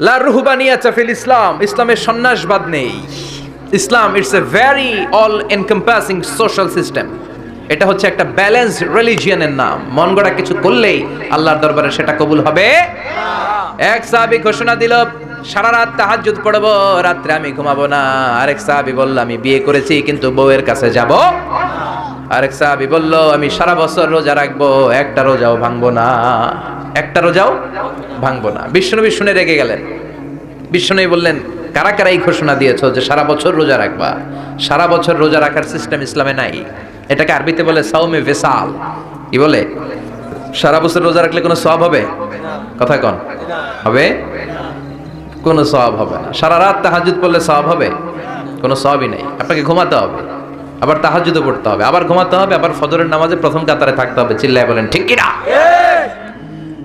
লা রুহবানিয়াতা ফিল ইসলাম, ইসলামের সন্ন্যাসবাদ নেই। Islam it's a all encompassing social system এটা হচ্ছে একটা ব্যালেন্স রিলিজিয়নের নাম। মন গড়া কিছু করলেই আল্লাহর দরবারে সেটা কবুল হবে। এক সাহাবী ঘোষণা দিল, সারা রাত তাহাজ্জুদ রাত্রে আমি ঘুমাবো না। আরেক সাহাবী বলল, আমি বিয়ে করেছি, কিন্তু বউয়ের কাছে যাব আরেক সাহাবী বলল, আমি সারা বছর রোজা রাখব, একটা রোজাও ভাঙবো না। একটা রোজাও ভাঙবো না? বিষ্ণুনবী শুনে রেগে গেলেন। বিষ্ণুনবী বললেন, কারা কারা এই ঘোষণা দিয়েছ যে সারা বছর রোজা রাখবা? সারা বছর রোজা রাখার সিস্টেম ইসলামে নাই। এটাকে আরবিতে বলে সাউমে ভেসাল। কি বলে? সারা বছর রোজা রাখলে কোনো সব হবে? কথা কন। হবে? কোনো সব হবে না। সারা রাত তাহাজুদ পড়লে সব হবে? কোনো সবই নেই। আপনাকে ঘুমাতে হবে। আবার তাহাজুদও পড়তে হবে আবার ঘুমাতে হবে আবার ফজরের নামাজে প্রথম কাতারে থাকতে হবে চিল্লায় বলেন ঠিক কিনা?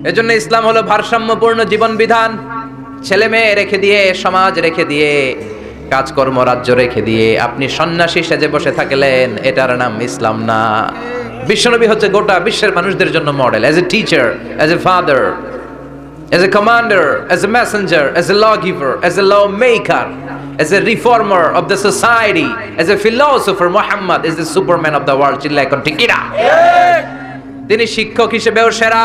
এজন্য ইসলাম হলো ভারসাম্যপূর্ণ জীবন বিধান ছেলে মেয়ে রেখে দিয়ে সমাজ রেখে দিয়ে কাজকর্ম রাজ্য রেখে দিয়ে আপনি সন্ন্যাসী সেজে বসে থাকলেন এটার নাম ইসলাম না। বিশ্বনবী হচ্ছে গোটা বিশ্বের মানুষদের জন্য model as a teacher as a father as a commander a a messenger a a lawgiver lawgiver, a law lawmaker, as a reformer of the society, as a philosopher, Muhammad is the superman of the world. চিল্লাই কোন ঠিক কিনা? তিনি শিক্ষক হিসেবেও সেরা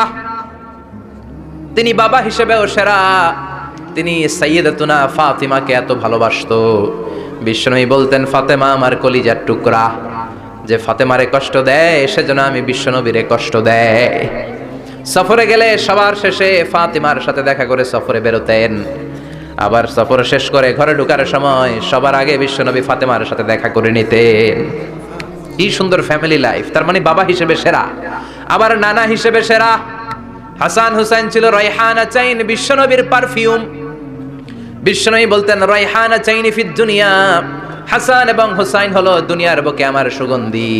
তিনি বাবা হিসেবেও সেরা তিনি সাইয়েদাতুনা ফাতিমাকে এত ভালোবাসতো বিষ্ণুই বলতেন ফাতেমা আমার কলিজার টুকরা যে ফাতেমারে কষ্ট দেয় সেজন্য আমি বিশ্বনবীরে কষ্ট দেয় সফরে গেলে সবার শেষে ফাতিমার সাথে দেখা করে সফরে বেরোতেন আবার সফর শেষ করে ঘরে ঢুকার সময় সবার আগে বিশ্বনবী ফাতেমার সাথে দেখা করে নিতেন। কি সুন্দর ফ্যামিলি লাইফ তার মানে বাবা হিসেবে সেরা, আবার নানা হিসেবে সেরা। হাসান হুসাইন ছিল রাইহানা চাইন বিশ্বনবীর পারফিউম বিশ্বনবী বলতেন, রাইহানা চাইনি ফিদ দুনিয়া। হাসান এবং হুসাইন হলো দুনিয়ার বুকে আমার সুগন্ধি।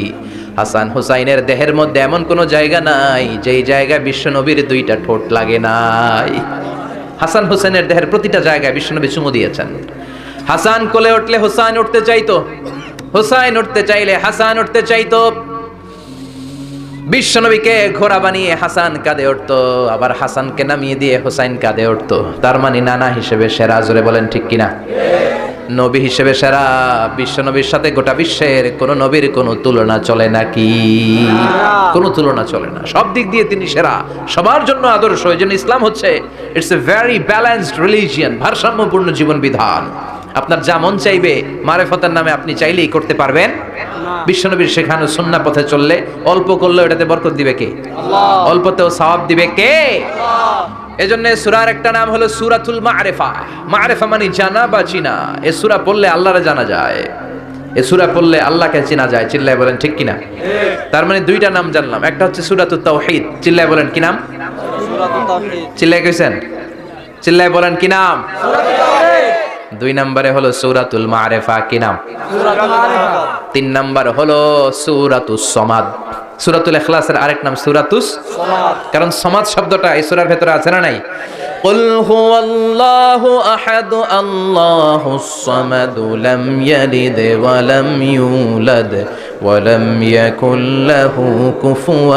হাসান হুসাইনের দেহের মধ্যে এমন কোনো জায়গা নাই, যেই জায়গায় বিশ্বনবীর দুইটা ঠোঁট লাগে নাই। হাসান হোসেনের দেহের প্রতিটা জায়গায় বিশ্বনবী চুমু দিয়েছেন। হাসান কোলে উঠলে হোসাইন উঠতে চাইতো। হোসাইন উঠতে চাইলে হাসান উঠতে চাইতো। বিশ্বনবীকে ঘোড়া বানিয়ে হাসান কাঁদে উঠত, আবার হাসানকে নামিয়ে দিয়ে হোসাইন কাঁদে উঠত। তার মানে নানা হিসেবে সেরা। জোরে বলেন ঠিক কিনা? নবী হিসেবে সেরা। বিশ্বনবীর সাথে গোটা বিশ্বের কোন নবীর কোনো তুলনা চলে নাকি কোনো তুলনা চলে না। সব দিক দিয়ে তিনি সেরা। সবার জন্য আদর্শ। এই জন্য ইসলাম হচ্ছে it's a very balanced religion ভারসাম্যপূর্ণ জীবন বিধান। আপনার যা মন চাইবে মারেফতের নামে আপনি চাইলেই করতে পারবেন। বিশ্বনবীর শেখানো সুন্না পথে চললে অল্প করলে এটাতে বরকত দিবে কে? অল্পতেও সওয়াব দিবে কে? এজন্য সুরার একটা নাম হলো সুরাতুল মারেফা। মারেফা মানে জানা বা চিনা। এ সুরা পড়লে আল্লাহরে জানা যায়। এ সুরা পড়লে আল্লাহকে চেনা যায়। চিল্লায় বলেন, ঠিক কিনা? তার মানে দুইটা নাম জানলাম। একটা হচ্ছে সুরাতুত তাওহীদ। চিল্লায় বলেন, কি নাম? চিল্লায় কইছেন? চিল্লায় বলেন, কি নাম? দুই নম্বরে হলো সূরাতুল মারেফা, কি নাম? তিন নম্বর হলো সূরাতুস সমাদ। সূরাতুল ইখলাসের আরেক নাম সূরাতুস কারণ সমাদ শব্দটা এই সূরার ভেতরে আছে না নাই قل هو الله أحد الله الصمد لم يلد ولم يولد ولم يكن له كفوا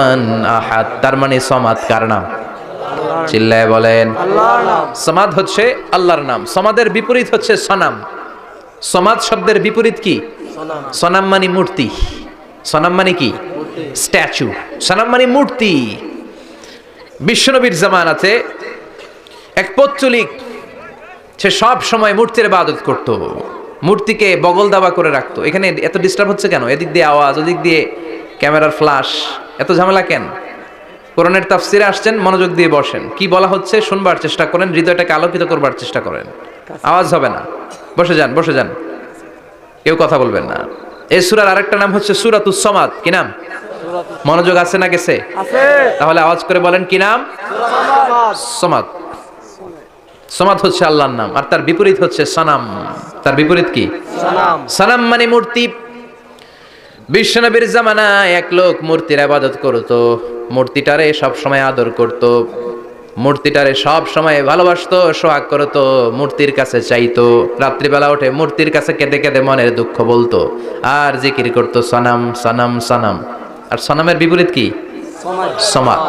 أحد তার মানে সমাদ কার নাম চিল্লায় বলেন সমাদ হচ্ছে আল্লাহর নাম সমাদের বিপরীত হচ্ছে সনাম সমাদ শব্দের বিপরীত কি সনাম মানে মূর্তি সনাম মানে কি স্ট্যাচু সনাম মানে মূর্তি। বিশ্বনবীর জামানাতে এক পত্তলিক, সে সব সময় মূর্তির ইবাদত করত। মূর্তিকে বগল দাবা করে রাখতো। এখানে এত ডিস্টার্ব হচ্ছে কেন? এদিক দিয়ে আওয়াজ, ওদিক দিয়ে ক্যামেরার ফ্লাশ এত ঝামেলা কেন? কোরআনের তাফসিরে আসছেন, মনোযোগ দিয়ে বসেন। কি বলা হচ্ছে? শুনবার চেষ্টা করেন, হৃদয়টাকে আলোকিত করবার চেষ্টা করেন। আওয়াজ হবে না। বসে যান বসে যান। কেউ কথা বলবেন না। এই সুরার আরেকটা নাম হচ্ছে সুরাতুস সমাদ। কি নাম? মনোযোগ আছে না গেছে? তাহলে আওয়াজ করে বলেন কি নাম? সমাদ। সমাদ। হচ্ছে আল্লাহর নাম আর তার বিপরীত হচ্ছে সানাম। তার বিপরীত কি? সানাম। মানে মূর্তি। বিশ্বনবীর জামানায় এক লোক মূর্তির আবাদত করতো মূর্তিটারে সব সময় আদর করত মূর্তিটারে সব সময় ভালোবাসতো সোহাগ করতো মূর্তির কাছে চাইতো। রাত্রিবেলা উঠে মূর্তির কাছে কেঁদে কেঁদে মনের দুঃখ বলতো আর জিকির করতো সনাম সনাম সনাম। আর সনামের বিপরীত কি? সমাদ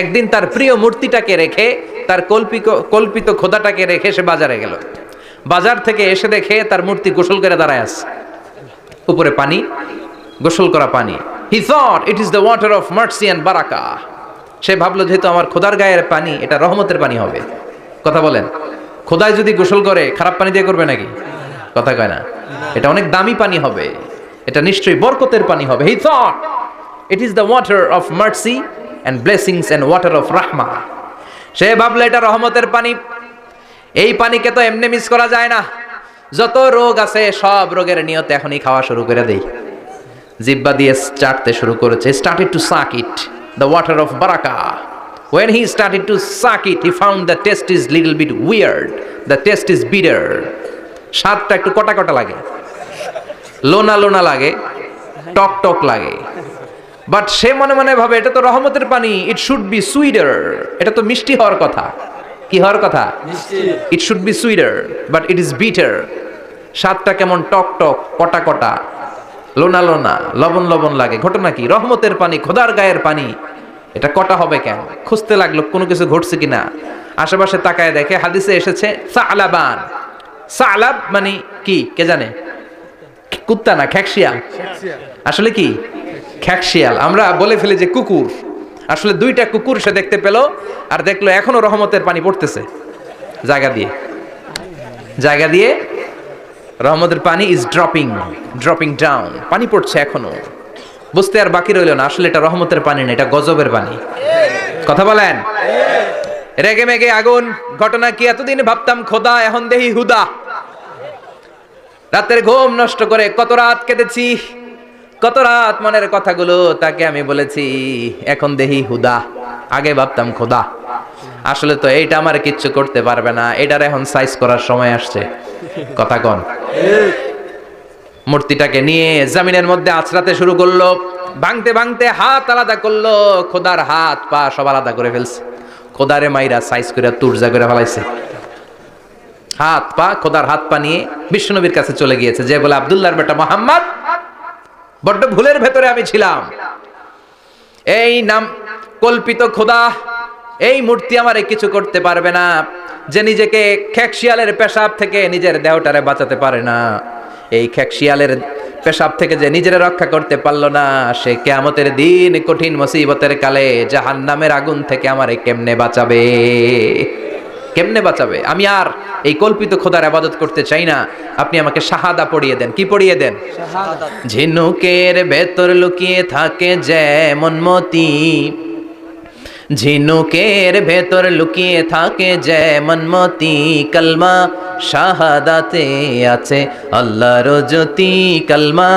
একদিন তার প্রিয় মূর্তিটাকে রেখে তার কল্পিত কল্পিত খোদাটাকে রেখে সে বাজারে গেল। বাজার থেকে এসে দেখে তার মূর্তি গোসল করে দাঁড়ায় আছে। উপরে পানি গোসল করা পানি। He thought it is the water of mercy and বারাকা সে ভাবলো যেহেতু আমার খোদার গায়ের পানি এটা রহমতের পানি হবে। কথা বলেন। খোদায় যদি গোসল করে খারাপ পানি দিয়ে করবে নাকি? কথা কয় না। এটা অনেক দামি পানি হবে। এটা নিশ্চয়ই বরকতের পানি হবে। He thought it is the water of mercy and blessings and water of রাহমা সে ভাবলো, এটা রহমতের পানি। এই পানিকে তো এমনি মিস করা যায় না। যত রোগ আছে, সব রোগের নিয়ত এখনই খাওয়া শুরু করে দেই। জিব্বা দিয়ে চাটতে শুরু করেছে। Started to suck it the water of Baraka when he started to suck it, he found the taste is little bit weird, the taste is bitter. স্বাদটা একটু কটা কটা লাগে? লোনা লোনা লাগে, টক টক লাগে। বাট সে মনে মনে ভাবে এটা তো রহমতের পানি ইট শুড বি সুইডার এটা তো মিষ্টি হওয়ার কথা। কি হওয়ার কথা? It should be sweeter but it is bitter স্বাদটা কেমন টক টক কটা কটা। লোনা লোনা লবণ লবণ লাগে। ঘটনা কি? রহমতের পানি খোদার গায়ের পানি। এটা কটা হবে কেন? খুঁজতে লাগল কোনো কিছু ঘটছে কিনা। আশেপাশে তাকায় দেখে হাদিসে এসেছে সালাবান। সালাব মানে কি? কে জানে? কুত্তা না খ্যাকশিয়াল আসলে কি? খ্যাকশিয়াল। আমরা বলে ফেলি যে কুকুর। আসলে দুইটা কুকুর সে দেখতে পেল আর দেখল এখনও রহমতের পানি পড়তেছে। জায়গা দিয়ে। জায়গা দিয়ে রহমতের পানি ইজ ড্রপিং ড্রপিং ডাউন পানি পড়ছে এখনও। বুঝতে আর বাকি রইল না, আসলে এটা রহমতের পানি না, এটা গজবের পানি। কথা বলেন? রেগে মেগে আগুন, ঘটনা কি এতদিন ভাবতাম, খোদা এখন দেহি হুদা। রাতের ঘুম নষ্ট করে কত রাত কেঁদেছি কত রাত মনের কথাগুলো তাকে আমি বলেছি, এখন দেহি হুদা, আগে ভাবতাম খোদা। আসলে তো এইটা আমার কিচ্ছু করতে পারবে না, এটার এখন সাইজ করার সময় আসছে। কথা কন। মূর্তিটাকে নিয়ে জামিনের মধ্যে আছড়াতে শুরু করল, ভাঙতে ভাঙতে হাত আলাদা করল, খোদার হাত পা সব আলাদা করে ফেলছে। খোদারে মাইরা সাইজ করে তুরজা করে ফেলাইছে। হাত পা, খোদার হাত পা নিয়ে বিষ্ণুনবীর কাছে চলে গিয়েছে, যে বলে, আব্দুল্লাহর বেটা মোহাম্মদ বড্ড ভুলের ভেতরে আমি ছিলাম। এই নাম কল্পিত খোদা, এই মূর্তি আমারে কিছু করতে পারবে না, যে নিজেকে খ্যাকশিয়ালের পেশাব থেকে নিজের দেহটারে বাঁচাতে পারে না। এই খ্যাকশিয়ালের পেশাব থেকে যে নিজের রক্ষা করতে পারল না, সে কেয়ামতের দিন কঠিন মুসিবতের কালে জাহান্নামের আগুন থেকে আমারে কেমনে বাঁচাবে? কেমনে বাঁচাবে? আমি আর এই কল্পিত খোদার আবাদত করতে চাই না। আপনি আমাকে শাহাদা পড়িয়ে দেন। কি পড়িয়ে দেন? ঝিনুকের ভেতর লুকিয়ে থাকে যেমন মতি। ঝিনুকের ভেতর লুকিয়ে থাকে যেমন মতি কলমা, শাহাদাতে আছে আল্লাহর জ্যোতি কলমা,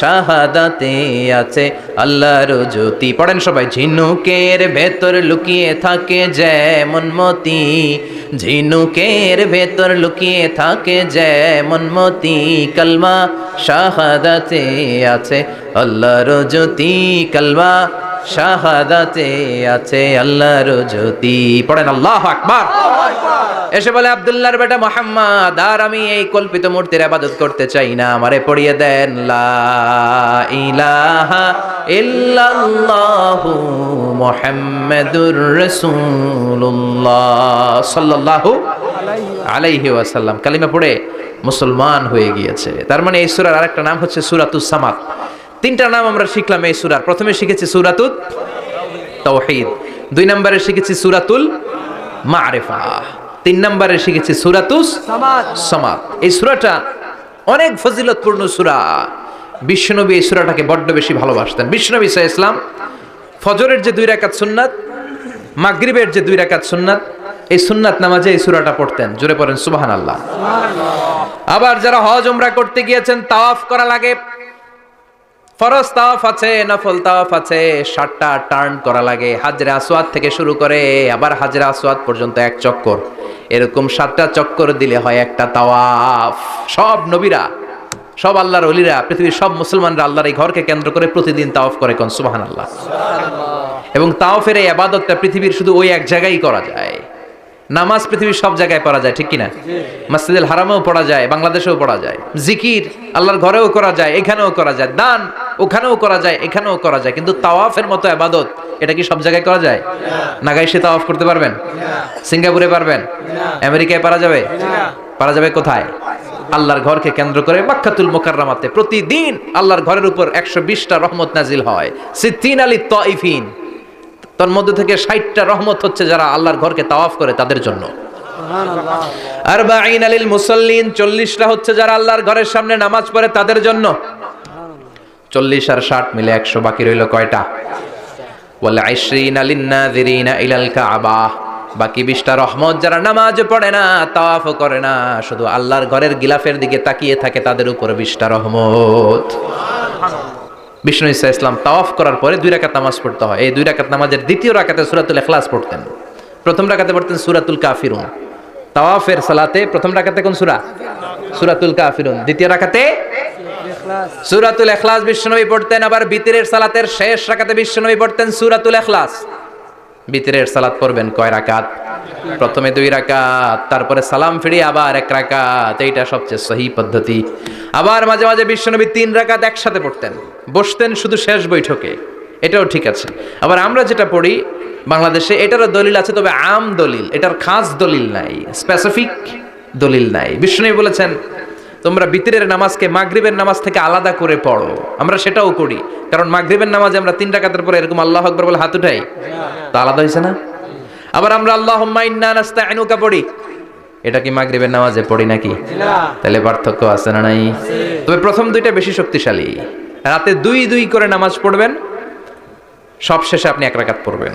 শাহাদাতে আছে আল্লাহর জ্যোতি। পড়েন সবাই, ঝিনুকের ভেতর লুকিয়ে থাকে যেমন মতি ঝিনুকের ভেতর লুকিয়ে থাকে যেমন মতি কলমা, শাহাদাতে আছে আল্লাহর জ্যোতি কলমা শাহাদাতে আছে আল্লাহর জ্যোতি। পড়েন আল্লাহ আকবার। এসে বলে, আব্দুল্লাহর বেটা মোহাম্মদ, আর আমি এই কল্পিত মূর্তির আবাদত করতে চাই না। আমারে পড়িয়ে দেন, লা ইলাহা ইল্লাল্লাহু মুহাম্মাদুর রাসূলুল্লাহ সাল্লাল্লাহু আলাইহি ওয়াসাল্লাম। কালিমা পড়ে মুসলমান হয়ে গিয়েছে। তার মানে এই সূরার আরেকটা নাম হচ্ছে সূরাতুস সামাদ। তিনটা নাম আমরা শিখলাম এই সূরার। প্রথমে শিখেছি সূরাতুত তাওহীদ। দুই নম্বরে শিখেছি সূরাতুল মারিফা। তিন নম্বরে শিখেছি সূরাতুস সামাদ। এই সুরাটা অনেক ফজিলতপূর্ণ সূরা। বিশ্বনবী এই সুরাটাকে বড্ড বেশি ভালোবাসতেন। বিশ্বনবী সাল্লাল্লাহু ইসলাম ফজরের যে দুই রাকাত সুন্নাত, মাগরিবের যে দুই রাকাত সুন্নাত, এই সুন্নাত নামাজে এই সুরাটা পড়তেন। জোরে পড়েন সুবাহান আল্লাহ আবার যারা হজ, উমরা করতে গিয়েছেন, তাওয়াফ করা লাগে। ফরজ তাওয়াফ আছে, নফল তাওয়াফ আছে ষাটটা টার্ন করা লাগে। হাজরা আসওয়াদ থেকে শুরু করে আবার হাজরা আসওয়াদ পর্যন্ত এক চক্কর। এরকম সাতটা চক্কর দিলে হয় একটা তাওয়াফ। সব নবীরা, সব আল্লাহর অলিরা পৃথিবীর সব মুসলমানরা আল্লাহর এই ঘরকে কেন্দ্র করে প্রতিদিন তাওয়াফ করে কোন? সুবাহান আল্লাহ এবং তাওয়াফের এই আবাদতটা পৃথিবীর শুধু ওই এক জায়গায় করা যায়। নামাজ পৃথিবীর সব জায়গায় পড়া যায়, ঠিক কিনা? মসজিদুল হারামেও পড়া যায়, বাংলাদেশেও পড়া যায়। জিকির আল্লাহর ঘরেও করা যায়, এখানেও করা যায়। দান ওখানেও করা যায়, এখানেও করা যায়, কিন্তু তাওয়াফের মতো আবাদত, এটা কি সব জায়গায় করা যায়? নাগাই সে তাওয়াফ করতে পারবেন? সিঙ্গাপুরে পারবেন? আমেরিকায় পারা যাবে? পারা যাবে কোথায়? আল্লাহর ঘরকে কেন্দ্র করে মাক্কাতুল মোকাররামাতে প্রতিদিন আল্লাহর ঘরের উপর একশো বিশটা রহমত নাজিল হয়। সিদ্দিন আলী তইফিন। তোর মধ্যে থেকে ষাটটা রহমত হচ্ছে যারা আল্লাহর ঘরকে তাওয়াফ করে তাদের জন্য। আর বাইন আলিল মুসল্লিন, চল্লিশটা হচ্ছে যারা আল্লাহর ঘরের সামনে নামাজ পড়ে তাদের জন্য। চল্লিশ আর ষাট মিলে একশো, বাকি রইল কয়টা? বলে বাকি বিশটা রহমত যারা নামাজ পড়ে না, তাওয়াফ করে না, শুধু আল্লাহর ঘরের গিলাফের দিকে তাকিয়ে থাকে, তাদের উপর বিশটা রহমত। বিষ্ণু ইসা ইসলাম তাওয়াফ করার পরে দুই রাকাত নামাজ পড়তে হয়। এই দুই রাকাত নামাজের দ্বিতীয় রাকাতে সুরাতুল এখলাস পড়তেন। প্রথম রাকাতে পড়তেন সুরাতুল কাফিরুন। তাওয়াফের সালাতে প্রথম রাকাতে কোন সুরা? সুরাতুল কাফিরুন। দ্বিতীয় রাকাতে সুরাতুল এখলাস বিশ্বনবী পড়তেন, আবার বিতিরের সালাতের শেষ রাকাতে বিশ্বনবী পড়তেন সুরাতুল এখলাস বিতিরের সালাত পড়বেন কয় রাকাত? প্রথমে দুই রাকাত, তারপরে সালাম ফিরিয়ে আবার এক রাকাত, এইটা সবচেয়ে সহি পদ্ধতি। আবার মাঝে মাঝে বিশ্বনবী তিন রাকাত একসাথে পড়তেন। বসতেন শুধু শেষ বৈঠকে, এটাও ঠিক আছে। আবার আমরা যেটা পড়ি, বাংলাদেশে এটারও দলিল আছে, তবে আম দলিল, এটার খাস দলিল নাই স্পেসিফিক দলিল নাই। বিষ্ণু বলেছেন তোমরা বিতিরের নামাজকে মাগরিবের নামাজ থেকে আলাদা করে পড়ো। আমরা সেটাও করি। কারণ মাগরিবের নামাজে আমরা তিন রাকাতের পরে এরকম আল্লাহ আকবর বলে হাত উঠাই, তা আলাদা হয়েছে না? আবার আমরা আল্লাহ ইন্না নাস্তাইনুকা পড়ি। এটা কি মাগরিবের নামাজে পড়ি নাকি? তাহলে পার্থক্য আছে না নাই? তবে প্রথম দুইটা বেশি শক্তিশালী। রাতে দুই দুই করে নামাজ পড়বেন, সব শেষে আপনি এক রাকাত পড়বেন।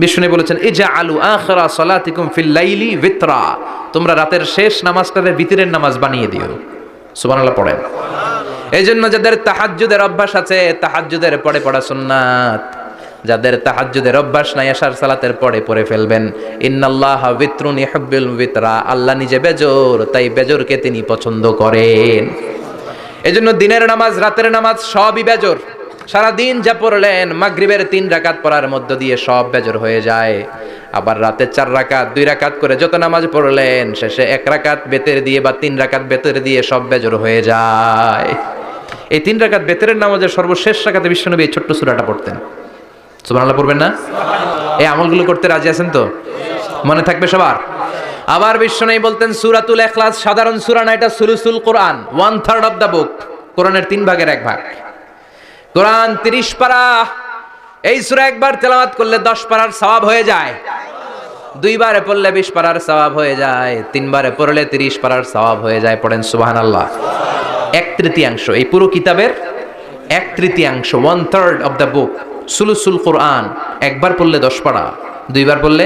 বিষ্ণু বলেছেন এই যে আলু আখরা সলাতিকুম ফিল লাইলি ভিত্রা। তোমরা রাতের শেষ নামাজটাকে বিতিরের নামাজ বানিয়ে দিও। সুবহানাল্লাহ, পড়েন। এই জন্য যাদের তাহাজ্জুদের অভ্যাস আছে, তাহাজ্জুদের পড়ে পড়া সুন্নাত। যাদের তাহাজ্জুদের অভ্যাস নাই, আশার সালাতের পরে পড়ে ফেলবেন। ইন্নাল্লাহ বিত্রুন ইহুব্বুল বিতরা আল্লাহ নিজে বেজোর, তাই বেজোরকে তিনি পছন্দ করেন। এজন্য দিনের নামাজ, রাতের নামাজ সবই বেজোর। সারা দিন যা পড়লেন, মাগরিবের তিন রাকাত পড়ার মধ্য দিয়ে সব বেজর হয়ে যায়। আবার রাতে চার রাকাত, দুই রাকাত করে যত নামাজ পড়লেন, শেষে এক রাকাত বেতের দিয়ে বা তিন রাকাত বেতের দিয়ে সব বেজর হয়ে যায়। এই তিন রাকাত বেতের নামাজের সর্বশেষ রাকাতে বিশ্বনবী এই ছোট্ট সূরাটা পড়তেন। সুবহানাল্লাহ পড়বেন না? এই আমলগুলো করতে রাজি আছেন তো? মনে থাকবে সবার? আবার বিশ্বনবী বলতেন, সূরাতুল ইখলাস সাধারণ সূরা না, এটা সুলুসুল কোরআন one third of the book কোরআনের তিন ভাগের এক ভাগ। কোরআন তিরিশ পারা এই সুরা একবার তেলাওয়াত করলে দশ পারার সওয়াব হয়ে যায়। দুইবারে পড়লে বিশ পারার সওয়াব হয়ে যায়। তিনবারে পড়লে তিরিশ পারার সওয়াব হয়ে যায়। পড়েন সুবহানাল্লাহ। এক তৃতীয়াংশ। এই পুরো কিতাবের এক তৃতীয়াংশ one third of the book সুলুসুল কোরআন। একবার পড়লে দশ পারা। দুইবার পড়লে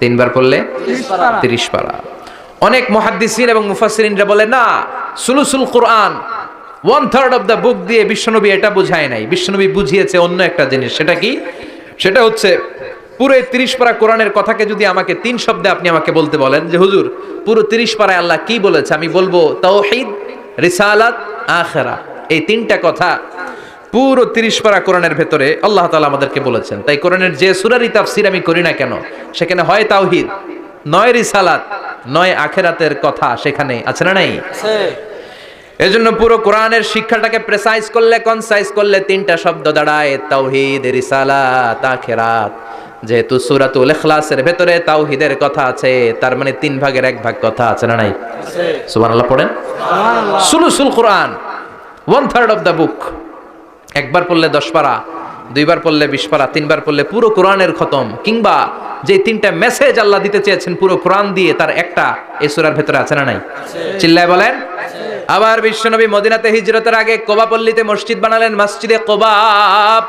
তিনবার পড়লে তিরিশ পারা। অনেক মহাদ্দিসিন এবং মুফাসসিরিনরা বলে, না, সুলুসুল কোরআন one third of the book দিয়ে বিশ্বনবী এটা বুঝায় নাই। বিশ্বনবী বুঝিয়েছে অন্য একটা জিনিস, সেটা কি? সেটা হচ্ছে, পুরো তিরিশ পারা কোরআনের কথাকে যদি আমাকে তিন শব্দে আপনি আমাকে বলতে বলেন যে, হুজুর, পুরো তিরিশ পারায় আল্লাহ কি বলেছে? আমি বলব, তাওহীদ, রিসালাত, আখেরা। এই তিনটা কথা পুরো তিরিশ পারা কোরআনের ভেতরে আল্লাহ তালা আমাদেরকে বলেছেন। তাই কোরআনের যে সুরারি তাফসির আমি করি না কেন, সেখানে হয় তাওহিদ, নয় রিসালাত, নয় আখেরাতের কথা সেখানে আছে না নাই? এজন্য পুরো কোরআনের শিক্ষাটাকে প্রেসাইজ করলে কনসাইজ করলে তিনটা শব্দ দাঁড়ায় তাওহিদ রিসালাত আখেরাত। যেহেতু সুরাতুল ইখলাসের ভেতরে তাওহিদের কথা আছে তার মানে তিন ভাগের এক ভাগ কথা আছে না নাই? সুবহানাল্লাহ পড়েন? সুলুসুল কোরআন one third of the book একবার পড়লে দশ পারা। দুইবার পড়লে বিশ পারা, তিনবার পড়লে পুরো কোরআনের খতম, কিংবা যে তিনটা মেসেজ আল্লাহ দিতে চেয়েছেন পুরো কোরআন দিয়ে তার একটা, এই ভেতরে আছে না নাই? চিল্লায় বলেন? আবার বিশ্বনবী মদিনাতে হিজরতের আগে কোবাপল্লীতে মসজিদ বানালেন, মসজিদে কোবাব।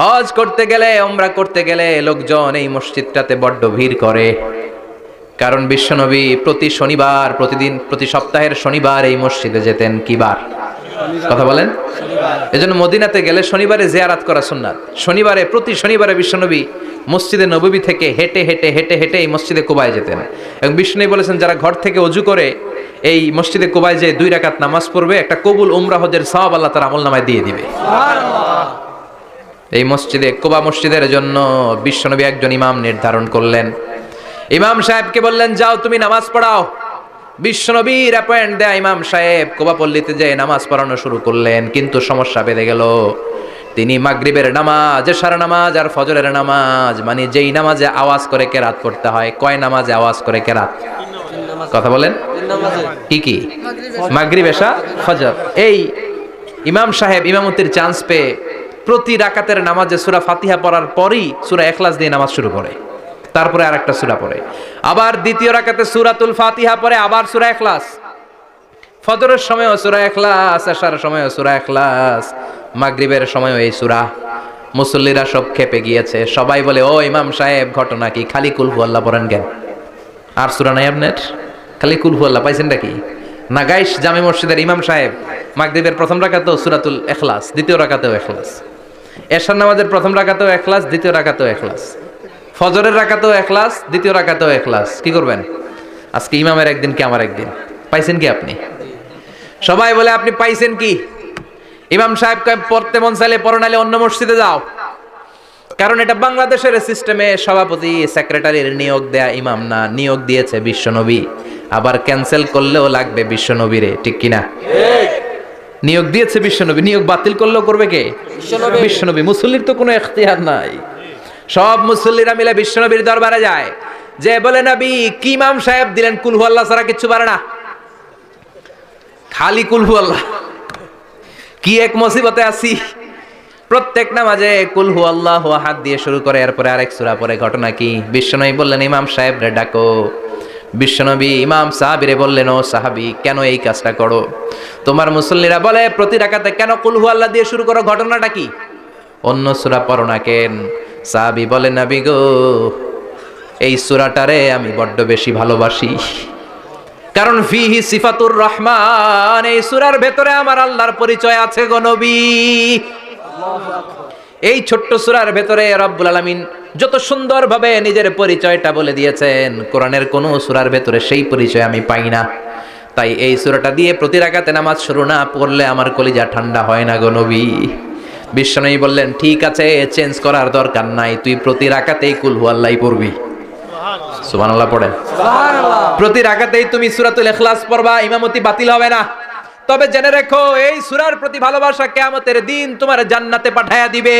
হজ করতে গেলে ওমরা করতে গেলে লোকজন এই মসজিদটাতে বড্ড ভিড় করে। কারণ বিশ্বনবী প্রতি শনিবার, প্রতিদিন, প্রতি সপ্তাহের শনিবার এই মসজিদে যেতেন কিবার? কথা বলেন? এজন্য মদিনাতে গেলে শনিবারে জিয়ারাত করা সুন্নাত। শনিবারে, প্রতি শনিবারে বিশ্বনবী মসজিদে নববী থেকে হেঁটে হেঁটে হেঁটে হেঁটে এই মসজিদে কোবায় যেতেন। এবং বিষ্ণু বলেছেন, যারা ঘর থেকে অজু করে এই মসজিদে কোবায় যে দুই রাকাত নামাজ পড়বে, একটা কবুল উমরা হজের সওয়াব আল্লাহ তার আমল নামায় দিয়ে দিবে। এই মসজিদে, কোবা মসজিদের জন্য বিশ্বনবী একজন ইমাম নির্ধারণ করলেন। ইমাম সাহেবকে বললেন, যাও তুমি নামাজ পড়াও। বিশ্বনবীর অ্যাপয়েন্ট দেয় ইমাম সাহেব কোবাপল্লীতে যে নামাজ পড়ানো শুরু করলেন, কিন্তু সমস্যা বেড়ে গেল। তিনি মাগরিবের নামাজ, এশার নামাজ আর ফজরের নামাজ মানে যেই নামাজে আওয়াজ করে কেরাত পড়তে হয়, কয় নামাজে আওয়াজ করে কেরাত? কথা বলেন। কি কি? মাগরিব, এশা, ফজর। এই ইমাম সাহেব ইমামতির চান্স পেয়ে প্রতি রাকাতের নামাজে সূরা ফাতিহা পড়ার পরই সূরা ইখলাস দিয়ে নামাজ শুরু করে। তারপরে আরেকটা সূরা পড়ে। আবার দ্বিতীয় রাকাতে সুরাতুল ফাতিহা পরে আবার সুরা এখলাস ফজরের সময়ও সুরা এখলাস এশার সময়ও সুরা এখলাস মাগরিবের সময়ও এই সুরা। মুসল্লিরা সব খেপে গিয়েছে। সবাই বলে, ও ইমাম সাহেব, ঘটনা কি? খালি কুলহু আল্লাহ পড়েন কেন? আর সুরা নাই আপনার? খালি কুলহু আল্লাহ পাইছেন নাকি নাগাইশ জামে মসজিদের ইমাম সাহেব, মাগরিবের প্রথম রাকাতেও সুরাতুল এখলাস দ্বিতীয় রাকাতেও এখলাস এশার নামাজের প্রথম রাকাতেও এখলাস দ্বিতীয় রাকাতেও ইখলাস। ফজরের রাকাতেও ইখলাস দ্বিতীয় রাকাতেও ইখলাস কি করবেন? আজকে ইমামের একদিন কি আমার একদিন? পাইছেন কি আপনি? সবাই বলে আপনি পাইছেন কি? ইমাম সাহেব পড়তে মন চাইলে পড়ো নাইলে অন্য মসজিদে যাও। কারণ এটা বাংলাদেশের সিস্টেমে সভাপতি সেক্রেটারির নিয়োগ দেয়া ইমাম না নিয়োগ দিয়েছে বিশ্বনবী। আবার ক্যান্সেল করলেও লাগবে বিশ্বনবীরে ঠিক কিনা? নিয়োগ দিয়েছে বিশ্বনবী নিয়োগ বাতিল করলেও করবে কে? বিশ্বনবী মুসল্লির তো কোনো এখতিয়ার নাই। সব মুসল্লিরা মিলে বিশ্বনবীর দরবারে যায়। যে বলে, নবী, কি ইমাম সাহেব দিলেন? কুলহু আল্লাহ ছাড়া কিচ্ছু পারে না। খালি কুলহু আল্লাহ। কি এক মুসিবতে আছি। প্রত্যেক নামাজে কুলহু আল্লাহ হাত দিয়ে শুরু করে, এরপরে আরেক সূরা, পরে ঘটনা কি? বিশ্বনবী বললেন, ইমাম সাহেব রে ডাকো। বিশ্বনবী ইমাম সাহাবিরে বললেন, ও সাহাবি, কেন এই কাজটা করো? তোমার মুসল্লিরা বলে, প্রতি ডাকাতে কেন কুলহু আল্লাহ দিয়ে শুরু করো? ঘটনাটা কি? অন্য সূরা পড়ো না কেন। সাহাবি বলে, নবী গো, এই সূরাটারে আমি বড্ড বেশি ভালোবাসি। কারণ ফিহি সিফাতুর রহমান, এই সুরার ভেতরে আমার আল্লাহর পরিচয় আছে গো এই ছোট্ট সূরার ভেতরে রব্বুল আলামিন যত সুন্দরভাবে নিজের পরিচয়টা বলে দিয়েছেন, কোরআনের কোন সূরার ভেতরে সেই পরিচয় আমি পাই না। তাই এই সূরাটা দিয়ে প্রতি রাকাতে নামাজ শুরু না পড়লে আমার কলিজা ঠান্ডা হয় না গো নবী। বিশ্বনবী বললেন ঠিক আছে চেঞ্জ করার দরকার নাই তুই প্রতি রাকাতেই কুল হুয়াল্লাই পড়বি। সুবহানাল্লাহ। পড়ে প্রতি রাকাতেই তুমি সূরাতুল ইখলাস পড়বা ইমামতি বাতিল হবে না। তবে জেনে রেখো এই সূরার প্রতি ভালোবাসা কিয়ামতের দিন তোমার জান্নাতে পাঠায়া দিবে।